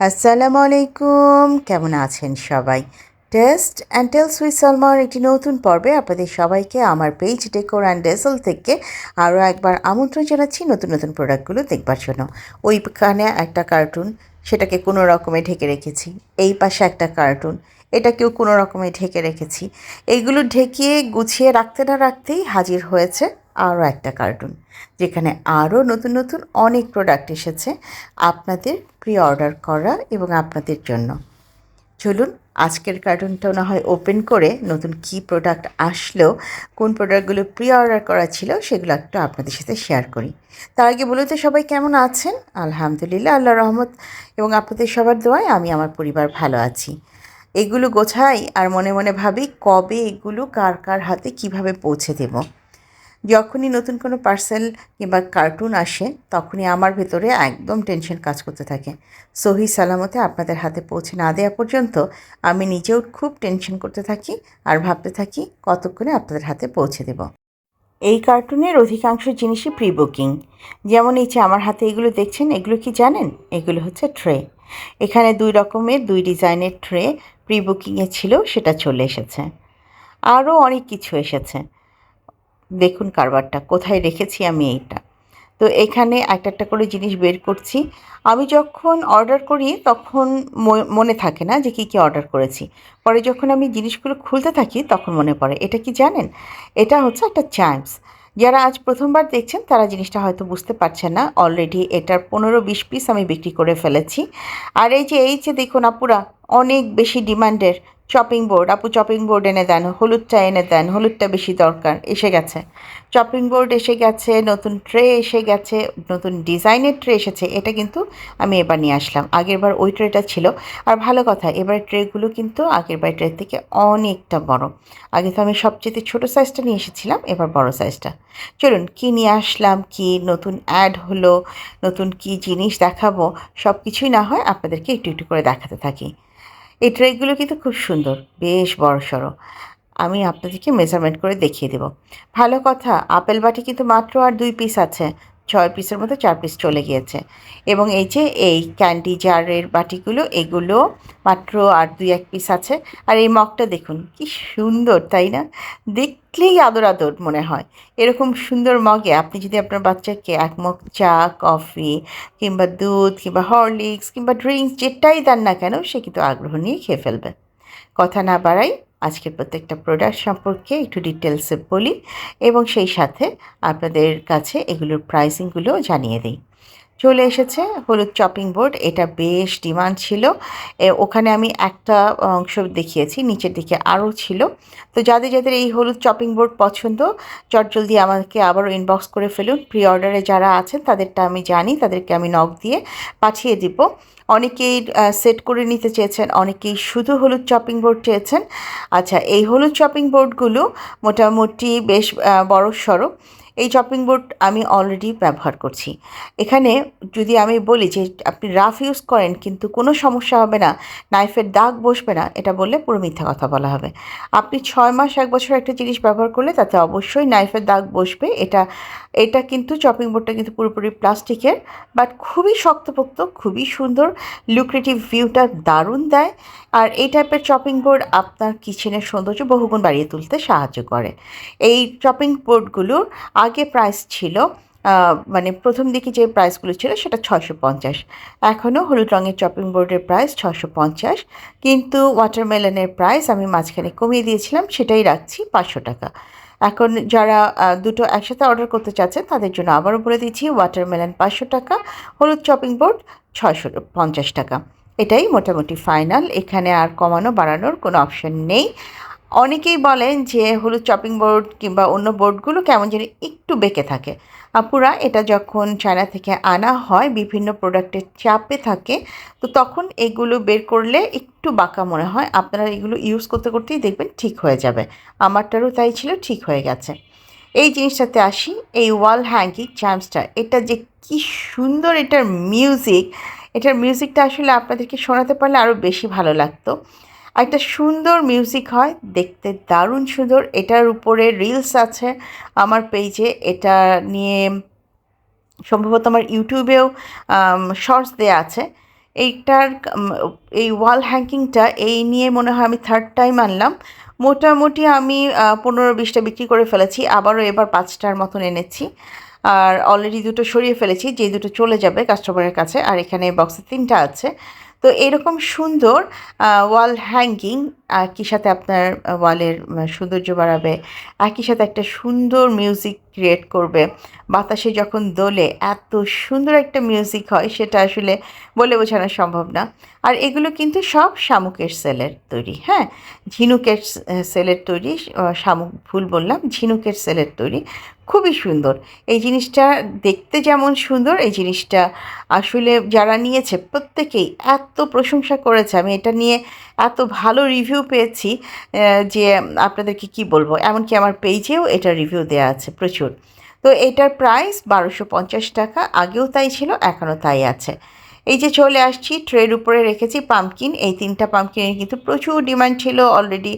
আসসালামু আলাইকুম। কেমন আছেন সবাই? টেস্ট অ্যান্ড টেলস উইথ সালমার একটি নতুন পর্বে আপনাদের সবাইকে আমার পেজ ডেকোর অ্যান্ড ডেসল থেকে আরও একবার আমন্ত্রণ জানাচ্ছি। নতুন নতুন প্রোডাক্টগুলো দেখবার জন্য। ওইখানে একটা কার্টুন সেটাকে কোনো রকমে ঢেকে রেখেছি। এই পাশে একটা কার্টুন এটাকেও কোনো রকমে ঢেকে রেখেছি। এইগুলো ঢেকিয়ে গুছিয়ে রাখতে না রাখতেই হাজির হয়েছে আরও একটা কার্টুন, যেখানে আরও নতুন নতুন অনেক প্রোডাক্ট এসেছে আপনাদের প্রি অর্ডার করা এবং আপনাদের জন্য। চলুন, আজকের কার্টুনটাও না হয় ওপেন করে নতুন কি প্রোডাক্ট আসলো, কোন প্রোডাক্টগুলো প্রি অর্ডার করা ছিল সেগুলো একটু আপনাদের সাথে শেয়ার করি। তার আগে বলুন তো সবাই কেমন আছেন? আলহামদুলিল্লাহ আল্লাহ রহমত এবং আপনাদের সবার দোয়ায় আমি, আমার পরিবার ভালো আছি। এগুলো গোছাই আর মনে মনে ভাবি কবে এগুলো কার কার হাতে কীভাবে পৌঁছে দেব। যখনই নতুন কোনো পার্সেল কিংবা কার্টুন আসে, তখনই আমার ভেতরে একদম টেনশন কাজ করতে থাকে। সহি সালামতে আপনাদের হাতে পৌঁছে না দেওয়া পর্যন্ত আমি নিজেও খুব টেনশন করতে থাকি আর ভাবতে থাকি কতক্ষণে আপনাদের হাতে পৌঁছে দেব। এই কার্টুনের অধিকাংশ জিনিসই প্রি বুকিং যেমন এই যে আমার হাতে এগুলো দেখছেন, এগুলো কি জানেন? এগুলো হচ্ছে ট্রে এখানে দুই রকমের, দুই ডিজাইনের ট্রে প্রি বুকিংয়ে ছিল, সেটা চলে এসেছে। আরও অনেক কিছু এসেছে। দেখুন কারবারটা, কোথায় রেখেছি আমি এইটা। তো এখানে একটা একটা করে জিনিস বের করছি। আমি যখন অর্ডার করি, তখন মনে থাকে না যে কী কী অর্ডার করেছি। পরে যখন আমি জিনিসগুলো খুলতে থাকি, তখন মনে পড়ে। এটা কি জানেন? এটা হচ্ছে একটা চ্যাম্পস যারা আজ প্রথমবার দেখছেন, তারা জিনিসটা হয়তো বুঝতে পারছেন না। অলরেডি এটার পনেরো বিশ পিস আমি বিক্রি করে ফেলেছি। আর এই যে এই যে দেখুন আপুরা, অনেক বেশি ডিমান্ডের চপিং বোর্ড, আপু চপিং বোর্ড এনে দেন, হলুদটা এনে দেন, হলুদটা বেশি দরকার, এসে গেছে। চপিং বোর্ড এসে গেছে, নতুন ট্রে এসে গেছে, নতুন ডিজাইনের ট্রে এসেছে, এটা কিন্তু আমি এবার নিয়ে আসলাম। আগের বার ওই ট্রেটা ছিল। আর ভালো কথা, এবার ট্রেগুলো কিন্তু আগের বার ট্রে থেকে অনেকটা বড়। আগে তো আমি সবচেয়ে ছোটো সাইজটা নিয়ে এসেছিলাম, এবার বড় সাইজটা চলুন, কি নিয়ে আসলাম, কি নতুন অ্যাড হলো, নতুন কি জিনিস দেখাবো সব কিছুই না হয় আপনাদেরকে একটু একটু করে দেখাতে থাকি। এই ট্রেগুলো কিন্তু খুব সুন্দর, বেশ বড় সড়ো। আমি আপনাদেরকে মেজারমেন্ট করে দেখিয়ে দেব। ভালো কথা, আপেল বাটি কিন্তু মাত্র আর দুই পিস আছে। ছয় পিসের মতো চার পিস চলে গিয়েছে। এবং এই যে এই ক্যান্ডি জারের বাটিগুলো, এগুলো মাত্র আর দুই এক পিস আছে। আর এই মগটা দেখুন, কি সুন্দর, তাই না? দেখলেই আদর আদর মনে হয়। এরকম সুন্দর মগে আপনি যদি আপনার বাচ্চাকে এক মগ চা কফি কিংবা দুধ কিংবা হরলিক্স কিংবা ড্রিঙ্কস যেটাই দেন না কেন, সে কিন্তু আগ্রহ নিয়ে খেয়ে ফেলবে। কথা না বাড়াই আজকের প্রত্যেকটা প্রোডাক্ট সম্পর্কে একটু ডিটেলসে বলি এবং সেই সাথে আপনাদের কাছে এগুলোর প্রাইসিংগুলো জানিয়ে দিই। চলে এসেছে, হলুদ চপিং বোর্ড এটা বেশ ডিমান্ড ছিল। ওখানে আমি একটা অংশ দেখিয়েছি, নিচের দিকে আরও ছিল। তো যাদের যাদের এই হলুদ চপিং বোর্ড পছন্দ, চটজলদি আমাকে আবারও ইনবক্স করে ফেলুন। প্রি অর্ডারে যারা আছেন, তাদেরটা আমি জানি, তাদেরকে আমি নখ দিয়ে পাঠিয়ে দিব। অনেকেই সেট করে নিতে চেয়েছেন, অনেকেই শুধু হলুদ চপিং বোর্ড চেয়েছেন। আচ্ছা এই হলুদ চপিং বোর্ডগুলো মোটামুটি বেশ বড় সড়ো এই চপিং বোর্ড আমি অলরেডি ব্যবহার করছি। এখানে যদি আমি বলি যে আপনি রাফ ইউজ করেন কিন্তু কোনো সমস্যা হবে না নাইফের দাগ বসবে না, এটা বললে পুরো মিথ্যা কথা বলা হবে। আপনি ছয় মাস, এক বছর একটা জিনিস ব্যবহার করলে তাতে অবশ্যই নাইফের দাগ বসবে, এটা এটা কিন্তু চপিং বোর্ডটা কিন্তু পুরোপুরি প্লাস্টিকের বাট খুবই শক্তপোক্ত, খুবই সুন্দর লুক্রেটিভ ভিউটা দারুণ দেয়, আর এই টাইপের চপিং বোর্ড আপনার কিচেনের সৌন্দর্য বহুগুণ বাড়িয়ে তুলতে সাহায্য করে। এই চপিং বোর্ডগুলোর আগে প্রাইস ছিল মানে প্রথম দিকে যে প্রাইসগুলো ছিল সেটা ছশো পঞ্চাশ। এখনও হলুদ রঙের চপিং বোর্ডের প্রাইস ছশো পঞ্চাশ। কিন্তু ওয়াটারমেলনের প্রাইস আমি মাঝখানে কমিয়ে দিয়েছিলাম, সেটাই রাখছি পাঁচশো টাকা। এখন যারা দুটো একসাথে অর্ডার করতে চাচ্ছেন, তাদের জন্য আবারও বলে দিচ্ছি ওয়াটারমেলন পাঁচশো টাকা, হলুদ চপিং বোর্ড ছয়শো পঞ্চাশ টাকা। এটাই মোটামুটি ফাইনাল এখানে আর কমানো বাড়ানোর কোনো অপশন নেই। অনেকেই বলেন যে হলুদ চপিং বোর্ড কিংবা অন্য বোর্ডগুলো কেমন যেন একটু বেঁকে থাকে। আপুরা এটা যখন চায়না থেকে আনা হয়, বিভিন্ন প্রোডাক্টের চাপে থাকে, তো তখন এগুলো বের করলে একটু বাঁকা মনে হয়। আপনারা এগুলো ইউজ করতে করতেই দেখবেন ঠিক হয়ে যাবে। আমারটারও তাই ছিল, ঠিক হয়ে গেছে। এই জিনিসটাতে আসি, এই ওয়াল হ্যাঙ্গিং চ্যাম্পসটা এটা যে কি সুন্দর এটার মিউজিক এটার মিউজিকটা আসলে আপনাদেরকে শোনাতে পারলে আরও বেশি ভালো লাগতো। একটা সুন্দর মিউজিক হয়, দেখতে দারুণ সুন্দর। এটার উপরে রিলস আছে আমার পেজে এটা নিয়ে সম্ভবত আমার ইউটিউবেও শর্টস দেওয়া আছে। এইটার এই ওয়াল হ্যাঙ্কিংটা এই নিয়ে মনে হয় আমি থার্ড টাইম আনলাম। মোটামুটি আমি পনেরো বিশটা বিক্রি করে ফেলেছি। আবারও এবার পাঁচটার মতন এনেছি। আর অলরেডি দুটো সরিয়ে ফেলেছি, যে দুটো চলে যাবে কাস্টমারের কাছে। আর এখানে বক্সে তিনটা আছে। তো এরকম সুন্দর ওয়াল হ্যাঙ্গিং একই সাথে আপনার ওয়ালের সৌন্দর্য বাড়াবে, একই সাথে একটা সুন্দর মিউজিক ক্রিয়েট করবে। বাতাসে যখন দোলে এত সুন্দর একটা মিউজিক হয়, সেটা আসলে বলে বোঝানো সম্ভব না। আর এগুলো কিন্তু সব শামুকের সেলের তৈরি হ্যাঁ? ঝিনুকের সেলের তৈরি শামুক, ভুল বললাম, ঝিনুকের সেলের তৈরি। খুবই সুন্দর। এই জিনিসটা দেখতে যেমন সুন্দর, এই জিনিসটা আসলে যারা নিয়েছে, প্রত্যেকেই এত প্রশংসা করেছে। আমি এটা নিয়ে এত ভালো রিভিউ পেয়েছি যে আপনাদেরকে কি বলব? এমনকি আমার পেজেও এটা রিভিউ দেওয়া আছে প্রচুর। তো এটার প্রাইস বারোশো পঞ্চাশ টাকা, আগেও তাই ছিল, এখনও তাই আছে। এই যে চলে আসছি ট্রের উপরে রেখেছি পাম্পকিন এই তিনটা পাম্পকিনের কিন্তু প্রচুর ডিমান্ড ছিল অলরেডি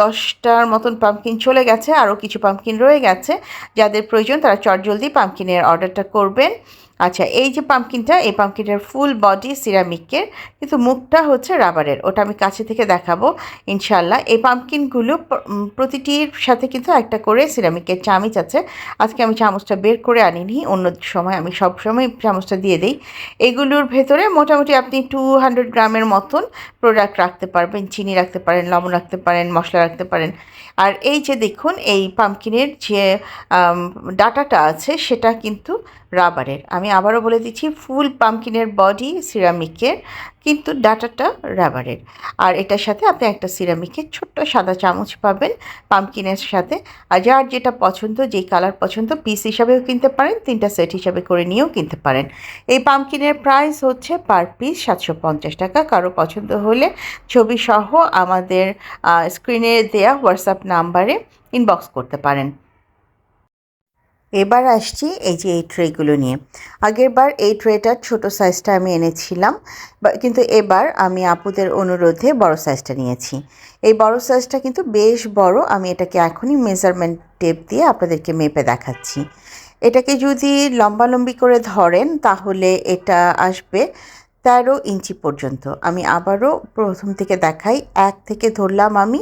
দশটার মতন পাম্পকিন চলে গেছে, আরও কিছু পাম্পকিন রয়ে গেছে। যাদের প্রয়োজন তারা চটজলদি পাম্পকিনের অর্ডারটা করবেন। আচ্ছা এই যে পাম্পকিনটা এই পাম্পকিনটার ফুল বডি সিরামিকের কিন্তু মুখটা হচ্ছে রাবারের ওটা আমি কাছে থেকে দেখাবো ইনশাল্লাহ এই পাম্পকিনগুলো প্রতিটির সাথে কিন্তু একটা করে সিরামিকের চামিচ আছে। আজকে আমি চামচটা বের করে আনিনি, অন্য সময় আমি সব সময় চামচটা দিয়ে দিই। এগুলোর ভেতরে মোটামুটি আপনি টু হান্ড্রেড গ্রামের মতন প্রোডাক্ট রাখতে পারবেন, চিনি রাখতে পারেন, লবণ রাখতে পারেন, মশলা রাখতে পারেন। আর এই যে দেখুন, এই পাম্পকিনের যে ডাটাটা আছে, সেটা কিন্তু রাবারের আমি আবারও বলে দিচ্ছি ফুল পাম্পকিনের বডি সিরামিকের কিন্তু ডাটাটা রাবারের। আর এটার সাথে আপনি একটা সিরামিকের ছোট্ট সাদা চামচ পাবেন পাম্পকিনের সাথে। আর যার যেটা পছন্দ, যেই কালার পছন্দ পিস হিসাবেও কিনতে পারেন, তিনটা সেট হিসাবে করে নিয়েও কিনতে পারেন। এই পাম্পকিনের প্রাইস হচ্ছে পার পিস সাতশো পঞ্চাশ টাকা। কারও পছন্দ হলে ছবি সহ আমাদের স্ক্রিনে দেয়া হোয়াটসঅ্যাপ নাম্বারে ইনবক্স করতে পারেন। এবার আসছি এই যে এই ট্রেগুলো নিয়ে। আগের বার এই ট্রেটার ছোট সাইজটা আমি এনেছিলাম কিন্তু এবার আমি আপুদের অনুরোধে বড় সাইজটা নিয়েছি। এই বড় সাইজটা কিন্তু বেশ বড়, আমি এটাকে এখনই মেজারমেন্ট টেপ দিয়ে আপনাদেরকে মেপে দেখাচ্ছি। এটাকে যদি লম্বালম্বি করে ধরেন, তাহলে এটা আসবে তেরো ইঞ্চি পর্যন্ত। আমি আবারও প্রথম থেকে দেখাই, এক থেকে ধরলাম আমি,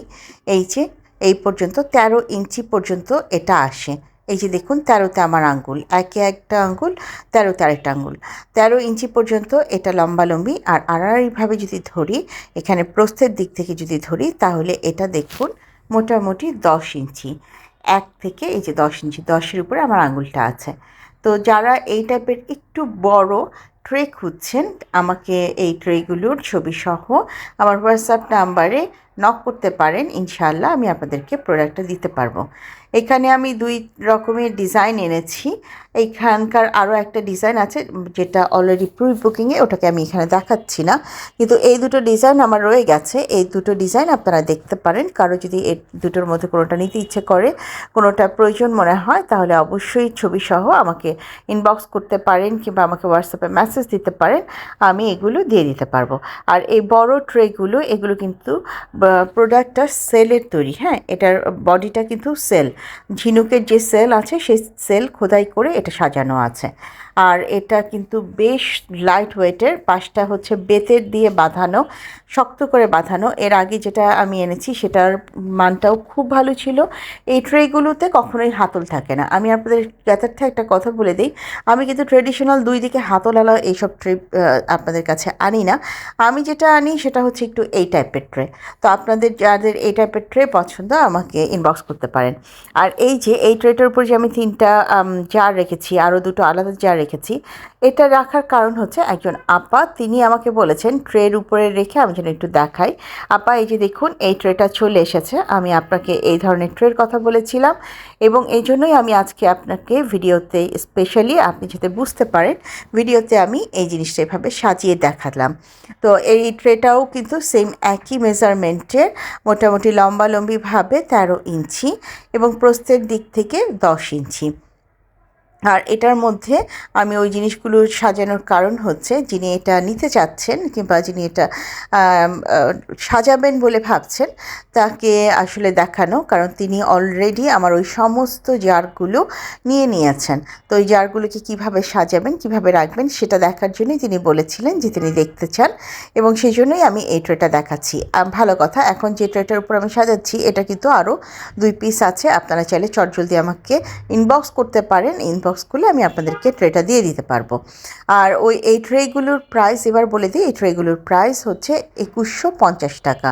এই যে এই পর্যন্ত তেরো ইঞ্চি পর্যন্ত এটা আসে। এই যে দেখুন, তেরোতে আমার আঙ্গুল, একে একটা আঙ্গুল, তেরোতে আরেকটা আঙ্গুল। তেরো ইঞ্চি পর্যন্ত এটা লম্বালম্বি, আর আড়াআড়িভাবে যদি ধরি, এখানে প্রস্থের দিক থেকে যদি ধরি, তাহলে এটা দেখুন মোটামুটি দশ ইঞ্চি। এক থেকে এই যে দশ ইঞ্চি, দশের উপরে আমার আঙ্গুলটা আছে। তো যারা এই টাইপের একটু বড় ট্রে খুঁজছেন, আমাকে এই ট্রেগুলোর ছবি সহ আমার হোয়াটসঅ্যাপ নাম্বারে নক করতে পারেন, ইনশাআল্লাহ আমি আপনাদেরকে প্রোডাক্টটা দিতে পারব। এখানে আমি দুই রকমের ডিজাইন এনেছি। এইখানকার আরও একটা ডিজাইন আছে যেটা অলরেডি প্রি বুকিংয়ে ওটাকে আমি এখানে দেখাচ্ছি না। কিন্তু এই দুটো ডিজাইন আমার রয়ে গেছে। এই দুটো ডিজাইন আপনারা দেখতে পারেন। কারও যদি এই দুটোর মধ্যে কোনোটা নিতে ইচ্ছে করে, কোনোটা প্রয়োজন মনে হয়, তাহলে অবশ্যই ছবি সহ আমাকে ইনবক্স করতে পারেন কিংবা আমাকে হোয়াটসঅ্যাপে মেসেজ দিতে পারেন। আমি এগুলো দিয়ে দিতে পারব। আর এই বড় ট্রেগুলো এগুলো কিন্তু প্রোডাক্টটা সেলের তৈরি। হ্যাঁ এটার বডিটা কিন্তু সেল ঝিনুকের যে সেল আছে সেই সেল খোদাই করে এটা সাজানো আছে। আর এটা কিন্তু বেশ লাইট ওয়েটের পাশটা হচ্ছে বেতের দিয়ে বাঁধানো, শক্ত করে বাঁধানো। এর আগে যেটা আমি এনেছি সেটার মানটাও খুব ভালো ছিল। এই ট্রেগুলোতে কখনোই হাতল থাকে না। আমি আপনাদের জ্ঞাতার্থে একটা কথা বলে দিই। আমি কিন্তু ট্রেডিশনাল দুই দিকে হাতল হাতলালা এইসব ট্রে আপনাদের কাছে আনি না। আমি যেটা আনি সেটা হচ্ছে একটু এই টাইপের ট্রে তো আপনাদের যাদের এই টাইপের ট্রে পছন্দ, আমাকে ইনবক্স করতে পারেন। আর এই যে, এই ট্রেটার উপর যে আমি তিনটা জার রেখেছি, আরও দুটো আলাদা জার রেখেছি। এটা রাখার কারণ হচ্ছে একজন আপা, তিনি আমাকে বলেছেন ট্রের উপরে রেখে আমি যেন একটু দেখাই। আপা, এই যে দেখুন, এই ট্রেটা চলে এসেছে। আমি আপনাকে এই ধরনের ট্রের কথা বলেছিলাম এবং এই জন্যই আমি আজকে আপনাকে ভিডিওতে স্পেশালি আপনি যাতে বুঝতে পারেন, ভিডিওতে আমি এই জিনিসটা এভাবে সাজিয়ে দেখালাম। তো এই ট্রেটাও কিন্তু সেম একই মেজারমেন্টের মোটামুটি লম্বালম্বিভাবে তেরো ইঞ্চি এবং প্রস্থের দিক থেকে দশ ইঞ্চি। আর এটার মধ্যে আমি ওই জিনিসগুলো সাজানোর কারণ হচ্ছে যিনি এটা নিতে চাচ্ছেন কিংবা যিনি এটা সাজাবেন বলে ভাবছেন, তাকে আসলে দেখানো, কারণ তিনি অলরেডি আমার ওই সমস্ত জারগুলো নিয়ে নিয়েছেন। তো ওই জারগুলোকে কীভাবে সাজাবেন, কীভাবে রাখবেন সেটা দেখার জন্যই তিনি বলেছিলেন যে তিনি দেখতে চান এবং সেই জন্যই আমি এই ট্রেটা দেখাচ্ছি। ভালো কথা, এখন যে ট্রেটার উপর আমি সাজাচ্ছি, এটা কিন্তু আরও দুই পিস আছে, আপনারা চাইলে চটজলদি আমাকে ইনবক্স করতে পারেন ইনবক্স করলে আমি আপনাদেরকে ট্রেটা দিয়ে দিতে পারব। আর ওই, এই ট্রেগুলোর প্রাইস এবার বলে দিই, এই ট্রেগুলোর প্রাইস হচ্ছে একুশশো পঞ্চাশ টাকা।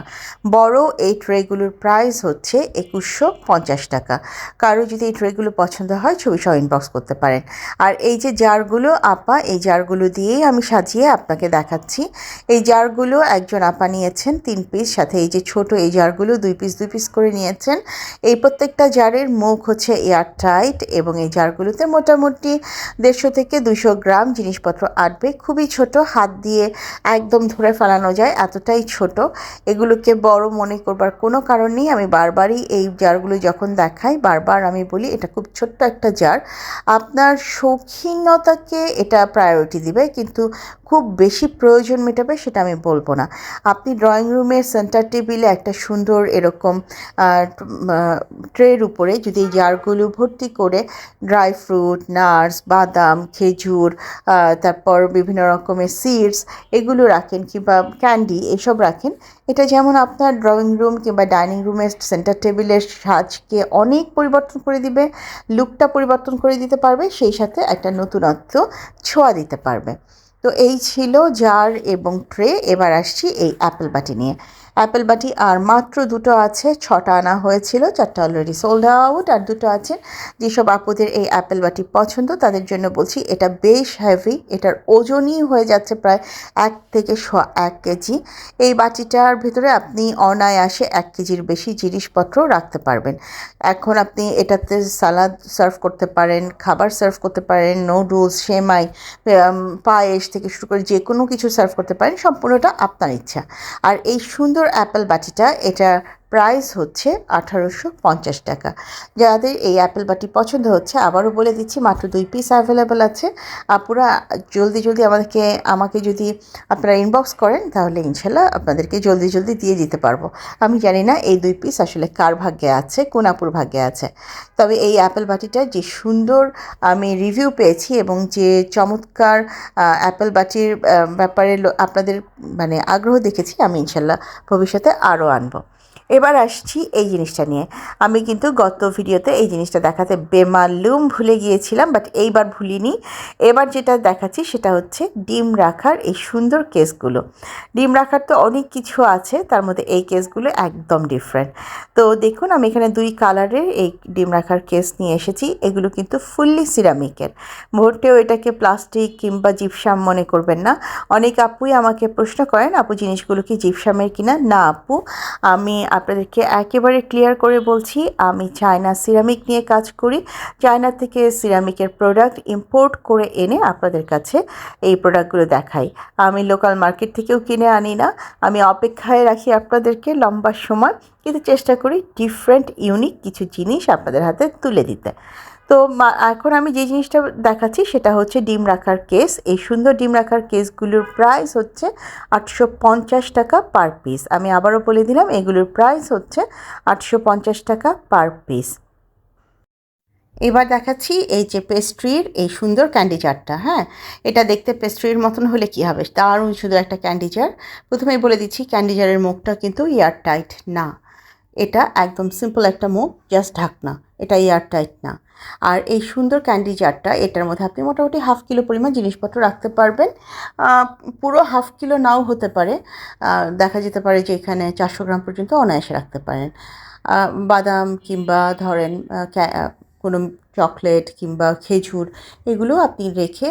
বড় এই ট্রেগুলোর প্রাইস হচ্ছে একুশশো পঞ্চাশ টাকা। কারও যদি এই ট্রেগুলো পছন্দ হয়, ছবি সহ ইনবক্স করতে পারেন। আর এই যে জারগুলো আপা, এই জারগুলো দিয়েই আমি সাজিয়ে আপনাকে দেখাচ্ছি। এই জারগুলো একজন আপা নিয়েছেন, তিন পিস সাথে এই যে ছোট এই জারগুলো দুই পিস দুই পিস করে নিয়েছেন। এই প্রত্যেকটা জারের মুখ হচ্ছে এয়ার টাইট এবং এই জারগুলোতে মোটামুটি দেড়শো থেকে দুশো গ্রাম জিনিসপত্র আটবে। খুবই ছোট, হাত দিয়ে একদম ধরে ফেলানো যায়, এতটাই ছোট। এগুলোকে বড় মনে করবার কোনো কারণ নেই। আমি বারবারই এই জারগুলো যখন দেখাই, বারবার আমি বলি, এটা খুব ছোট্ট একটা জার। আপনার শৌখিনতাকে এটা প্রায়োরিটি দিবে, কিন্তু খুব বেশি প্রয়োজন মেটাবে সেটা আমি বলব না। আপনি ড্রয়িং রুমের সেন্টার টেবিলে একটা সুন্দর এরকম ট্রের উপরে যদি জারগুলো ভর্তি করে ড্রাই ফ্রুট নাটস বাদাম, খেজুর তারপর বিভিন্ন রকমের সিডস এগুলো রাখেন কিংবা ক্যান্ডি এসব রাখেন, এটা যেমন আপনার ড্রয়িং রুম কিংবা ডাইনিং রুমের সেন্টার টেবিলের সাজকে অনেক পরিবর্তন করে দিবে লুকটা পরিবর্তন করে দিতে পারবে, সেই সাথে একটা নতুনত্ব ছোঁয়া দিতে পারবে। তো এই ছিল জার এবং ট্রে এবার আসছি এই অ্যাপেল বাটি নিয়ে। অ্যাপেল বাটি আর মাত্র দুটো আছে, ছটা আনা হয়েছিল, চারটা অলরেডি সোল্ড আউট আর দুটো আছে। যেসব আপুদের এই অ্যাপেল বাটি পছন্দ, তাদের জন্য বলছি এটা বেশ হেভি এটার ওজনই হয়ে যাচ্ছে প্রায় এক থেকে শ, এক কেজি। এই বাটিটার ভিতরে আপনি অনায়াসে এক কেজির বেশি জিনিসপত্র রাখতে পারবেন। এখন আপনি এটাতে সালাদ সার্ভ করতে পারেন, খাবার সার্ভ করতে পারেন নুডলস সেমাই পায়েস থেকে শুরু করে যে কোনো কিছু সার্ভ করতে পারেন, সম্পূর্ণটা আপনার ইচ্ছা। আর এই সুন্দর অ্যাপেল বাটিটা এটা প্রাইস হচ্ছে আঠারোশো পঞ্চাশ টাকা। যাদের এই অ্যাপেল বাটি পছন্দ হচ্ছে, আবারও বলে দিচ্ছি, মাত্র দুই পিস অ্যাভেলেবেল আছে। আপুরা জলদি জলদি আমাদেরকে আমাকে যদি আপনারা ইনবক্স করেন, তাহলে ইনশাল্লাহ আপনাদেরকে জলদি জলদি দিয়ে দিতে পারব। আমি জানি না এই দুই পিস আসলে কার ভাগ্যে আছে, কোন আপুর ভাগ্যে আছে। তবে এই অ্যাপেল বাটিটা যে সুন্দর আমি রিভিউ পেয়েছি এবং যে চমৎকার অ্যাপেল বাটির ব্যাপারে আপনাদের মানে আগ্রহ দেখেছি, আমি ইনশাল্লাহ ভবিষ্যতে আরও আনব। এবার আসছি এই জিনিসটা নিয়ে। আমি কিন্তু গত ভিডিওতে এই জিনিসটা দেখাতে বেমালুম ভুলে গিয়েছিলাম বাট এইবার ভুলিনি। এবার যেটা দেখাচ্ছি সেটা হচ্ছে ডিম রাখার এই সুন্দর কেসগুলো। ডিম রাখার তো অনেক কিছু আছে, তার মধ্যে এই কেসগুলো একদম ডিফারেন্ট তো দেখুন, আমি এখানে দুই কালারের এই ডিম রাখার কেস নিয়ে এসেছি। এগুলো কিন্তু ফুললি সিরামিকের মোটেও এটাকে প্লাস্টিক কিংবা জিপসাম মনে করবেন না। অনেক আপুই আমাকে প্রশ্ন করেন, আপু, জিনিসগুলো কি জিপসামের কিনা? না, আপু, আমি আপনাদেরকে একেবারে ক্লিয়ার করে বলছি, আমি চায়না সিরামিক নিয়ে কাজ করি। চায়না থেকে সিরামিকের প্রোডাক্ট ইম্পোর্ট করে এনে আপনাদের কাছে এই প্রোডাক্টগুলো দেখাই। আমি লোকাল মার্কেট থেকেও কিনে আনি না। আমি অপেক্ষায় রাখি আপনাদেরকে লম্বা সময়, কিন্তু চেষ্টা করি ডিফারেন্ট ইউনিক কিছু জিনিস আপনাদের হাতে তুলে দিতে। তো এখন আমি যে জিনিসটা দেখাচ্ছি সেটা হচ্ছে ডিম রাখার কেস। এই সুন্দর ডিম রাখার কেসগুলোর প্রাইস হচ্ছে আটশো পঞ্চাশ টাকা পার পিস আমি আবারও বলে দিলাম, এগুলোর প্রাইস হচ্ছে আটশো পঞ্চাশ টাকা পার পিস এবার দেখাচ্ছি এই যে পেস্ট্রির এই সুন্দর ক্যান্ডি জারটা হ্যাঁ? এটা দেখতে পেস্ট্রির মতন হলে কি হবে? দারুণ সুন্দর একটা ক্যান্ডি জার প্রথমেই বলে দিচ্ছি ক্যান্ডি জারের মুখটা কিন্তু এয়ার টাইট না। এটা একদম সিম্পল একটা মুখ জাস্ট ঢাকনা। এটা এয়ার টাইট না। আর এই সুন্দর ক্যান্ডি জারটা এটার মধ্যে আপনি মোটামুটি হাফ কিলো পরিমাণ জিনিসপত্র রাখতে পারবেন। পুরো হাফ কিলো নাও হতে পারে। দেখা যেতে পারে যে এখানে চারশো গ্রাম পর্যন্ত অনায়াসে রাখতে পারেন। বাদাম কিংবা ধরেন কোনো চকলেট কিংবা খেজুর, এগুলো আপনি রেখে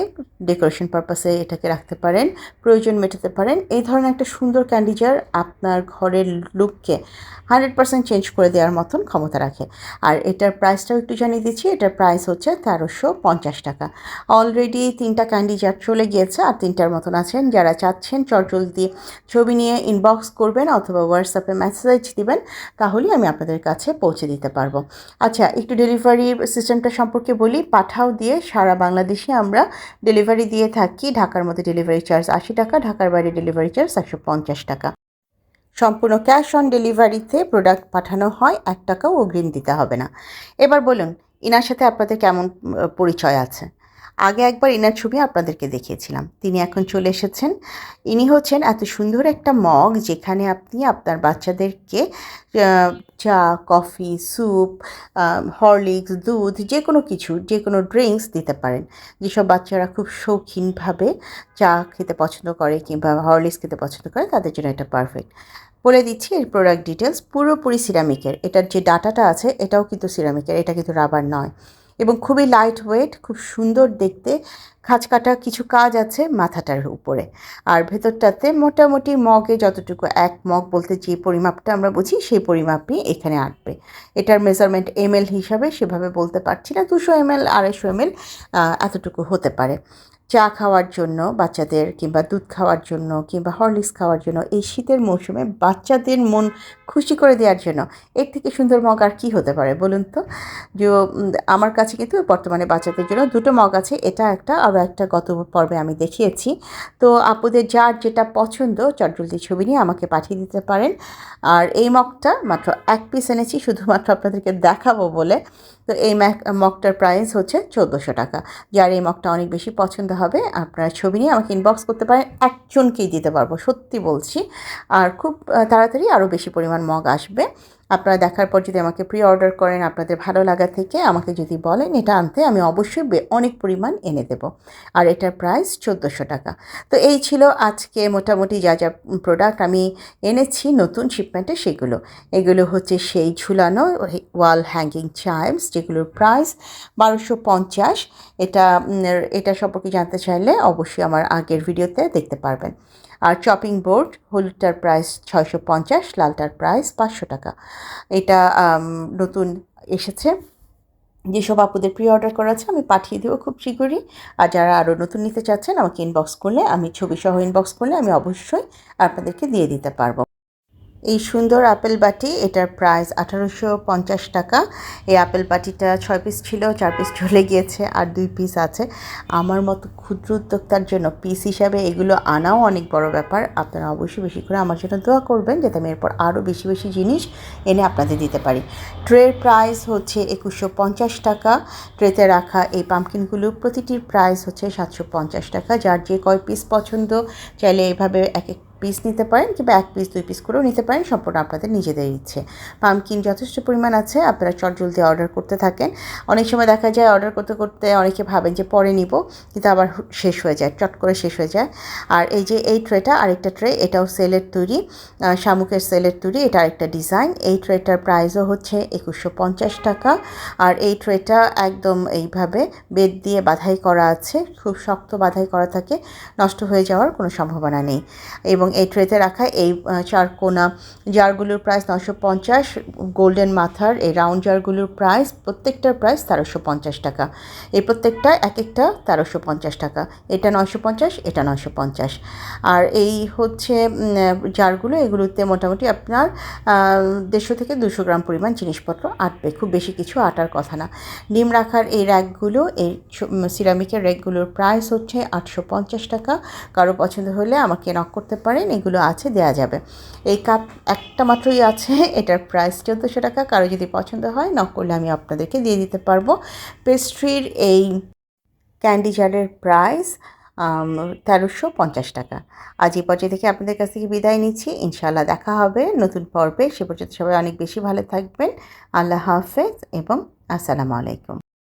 ডেকোরেশন পারপাসে এটাকে রাখতে পারেন, প্রয়োজন মেটাতে পারেন। এই ধরনের একটা সুন্দর ক্যান্ডি জার আপনার ঘরের লুককে হান্ড্রেড পার্সেন্ট চেঞ্জ করে দেওয়ার মতন ক্ষমতা রাখে। আর এটার প্রাইসটাও একটু জানিয়ে দিচ্ছি, এটার প্রাইস হচ্ছে তেরোশো পঞ্চাশ টাকা। অলরেডি তিনটা ক্যান্ডি জার চলে গিয়েছে আর তিনটার মতন আছেন। যারা চাচ্ছেন চটজলদি ছবি নিয়ে ইনবক্স করবেন অথবা হোয়াটসঅ্যাপে মেসেজ দিবেন, তাহলেই আমি আপনাদের কাছে পৌঁছে দিতে পারব। আচ্ছা একটু ডেলিভারি সিস্টেমটা সম্পর্কে বলি, পাঠাও দিয়ে সারা বাংলাদেশে আমরা ডেলিভারি দিয়ে থাকি ঢাকার মধ্যে ডেলিভারি চার্জ আশি টাকা, ঢাকার বাইরে ডেলিভারি চার্জ একশো পঞ্চাশ টাকা। সম্পূর্ণ ক্যাশ অন ডেলিভারিতে প্রোডাক্ট পাঠানো হয়, এক টাকাও অগ্রিম দিতে হবে না। এবার বলুন, ইনার সাথে আপনাদের কেমন পরিচয় আছে? আগে একবার ইনার ছবি আপনাদেরকে দেখিয়েছিলাম। তিনি এখন চলে এসেছেন। ইনি হচ্ছেন এত সুন্দর একটা মগ যেখানে আপনি আপনার বাচ্চাদেরকে চা, কফি, স্যুপ হরলিক্স, দুধ যে কোনো কিছু যে কোনো ড্রিঙ্কস দিতে পারেন। যেসব বাচ্চারা খুব শৌখিনভাবে চা খেতে পছন্দ করে কিংবা হরলিক্স খেতে পছন্দ করে, তাদের জন্য এটা পারফেক্ট। বলে দিচ্ছি এর প্রোডাক্ট ডিটেলস পুরোপুরি সিরামিকের এটার যে ডাটাটা আছে, এটাও কিন্তু সিরামিকের এটা কিন্তু রাবার নয়। এবং খুবই লাইট ওয়েট খুব সুন্দর দেখতে। খাঁজ কাটা কিছু কাজ আছে মাথাটার উপরে। আর ভেতরটাতে মোটামুটি মগে যতটুকু এক মগ বলতে যে পরিমাপটা আমরা বুঝি, সেই পরিমাপই এখানে আঁটবে। এটার মেজারমেন্ট এম হিসাবে সেভাবে বলতে পারছি না, দুশো এম এল আড়াইশো এম এতটুকু হতে পারে। চা খাওয়ার জন্য বাচ্চাদের কিংবা দুধ খাওয়ার জন্য কিংবা হরলিক্স খাওয়ার জন্য এই শীতের মৌসুমে বাচ্চাদের মন খুশি করে দেওয়ার জন্য এর থেকে সুন্দর মগ আর কী হতে পারে বলুন তো? যে আমার কাছে কিন্তু বর্তমানে বাচ্চাদের জন্য দুটো মগ আছে। এটা একটা, আরও একটা গত পর্বে আমি দেখিয়েছি। তো আপুদের যার যেটা পছন্দ, চটজলদি ছবি নিয়ে আমাকে পাঠিয়ে দিতে পারেন। আর এই মগটা মাত্র এক পিস এনেছি, শুধুমাত্র আপনাদেরকে দেখাবো বলে। তো এই ম্যাক মগটার প্রাইস হচ্ছে চোদ্দোশো টাকা। যার এই মগটা অনেক বেশি পছন্দ হবে, আপনারা ছবি নিয়ে আমাকে ইনবক্স করতে পারেন, একজনকেই দিতে পারব, সত্যি বলছি। আর খুব তাড়াতাড়ি আরও বেশি পরিমাণ মগ আসবে। আপনারা দেখার পর যদি আমাকে প্রি অর্ডার করেন আপনাদের ভালো লাগা থেকে আমাকে যদি বলেন এটা আনতে আমি অবশ্যই অনেক পরিমাণ এনে দেব। আর এটার প্রাইস চোদ্দোশো টাকা। তো এই ছিল আজকে মোটামুটি যা যা প্রোডাক্ট আমি এনেছি নতুন শিপমেন্টে সেগুলো। এগুলো হচ্ছে সেই ঝুলানো ওয়াল হ্যাঙ্গিং চাইমস যেগুলোর প্রাইস বারোশো পঞ্চাশ। এটা এটা সম্পর্কে জানতে চাইলে অবশ্যই আমার আগের ভিডিওতে দেখতে পারবেন। আর চপিং বোর্ড হলুদটার প্রাইস ছয়শো পঞ্চাশ, লালটার প্রাইস পাঁচশো টাকা। এটা নতুন এসেছে। যেসব আপুদের প্রি অর্ডার করা আছে, আমি পাঠিয়ে দেবো খুব শীঘ্রই। আর যারা আরও নতুন নিতে চাচ্ছেন, আমাকে ইনবক্স করলে, আমি ছবি সহ ইনবক্স করলে, আমি অবশ্যই আপনাদেরকে দিয়ে দিতে পারব। এই সুন্দর আপেল বাটি, এটার প্রাইস আঠারোশো পঞ্চাশ টাকা। এই আপেল বাটিটা ছয় পিস ছিল, চার পিস চলে গিয়েছে আর দুই পিস আছে। আমার মতো ক্ষুদ্র উদ্যোক্তার জন্য পিস হিসাবে এগুলো আনাও অনেক বড় ব্যাপার। আপনারা অবশ্যই বেশি করে আমার জন্য দোয়া করবেন, যাতে আমি এরপর আরও বেশি বেশি জিনিস এনে আপনাদের দিতে পারি। ট্রের প্রাইস হচ্ছে একুশশো পঞ্চাশ টাকা। ট্রেতে রাখা এই পাম্পকিনগুলো প্রতিটির প্রাইস হচ্ছে সাতশো পঞ্চাশ টাকা। যার যে কয় পিস পছন্দ, চাইলে এভাবে এক এক পিস নিতে পারেন কিংবা এক পিস দুই পিস করেও নিতে পারেন, সম্পূর্ণ আপনাদের নিজেদের ইচ্ছে। পামকিন যথেষ্ট পরিমাণ আছে, আপনারা চট জলদি অর্ডার করতে থাকেন। অনেক সময় দেখা যায় অর্ডার করতে করতে অনেকে ভাবেন যে পরে নিব, কিন্তু আবার শেষ হয়ে যায়, চট করে শেষ হয়ে যায়। আর এই যে এই ট্রেটা আরেকটা ট্রে এটাও সেলের তৈরি। শামুকের সেলের তৈরি, এটা আরেকটা ডিজাইন এই ট্রেটার প্রাইসও হচ্ছে একুশশো পঞ্চাশ টাকা। আর এই ট্রেটা একদম এইভাবে বেদ দিয়ে বাধাই করা আছে, খুব শক্ত বাধাই করা থাকে, নষ্ট হয়ে যাওয়ার কোনো সম্ভাবনা নেই। এবং এই ট্রেতে রাখা এই আহ, চার কোনা জারগুলোর প্রাইস নশো পঞ্চাশ গোল্ডেন মাথার এই রাউন্ড জারগুলোর প্রাইস প্রত্যেকটার প্রাইস তেরোশো পঞ্চাশ টাকা। এই প্রত্যেকটা এক একটা তেরোশো পঞ্চাশ টাকা। এটা নশো পঞ্চাশ এটা নশো পঞ্চাশ। আর এই হচ্ছে জারগুলো এগুলোতে মোটামুটি আপনার দেড়শো থেকে দুশো গ্রাম পরিমাণ জিনিসপত্র আটবে। খুব বেশি কিছু আটার কথা না। ডিম রাখার এই র্যাকগুলো এই সিরামিকের র্যাকগুলোর প্রাইস হচ্ছে আটশো পঞ্চাশ টাকা। কারও পছন্দ হলে আমাকে নক করতে পারেন, এগুলো আছে, দেয়া যাবে। এই কাপ একটা মাত্রই আছে, এটার প্রাইস চোদ্দোশো টাকা, কারও যদি পছন্দ হয় নক করলে আমি আপনাদেরকে দিয়ে দিতে পারব। পেস্ট্রির এই ক্যান্ডি জারের প্রাইস তেরোশো পঞ্চাশ টাকা। আজ এই পর্যায়ে থেকে আপনাদের কাছ থেকে বিদায় নিচ্ছি। ইনশাআল্লাহ দেখা হবে নতুন পর্বে। সে পর্যন্ত সবাই অনেক বেশি ভালো থাকবেন। আল্লাহ হাফেজ এবং আসসালামু আলাইকুম।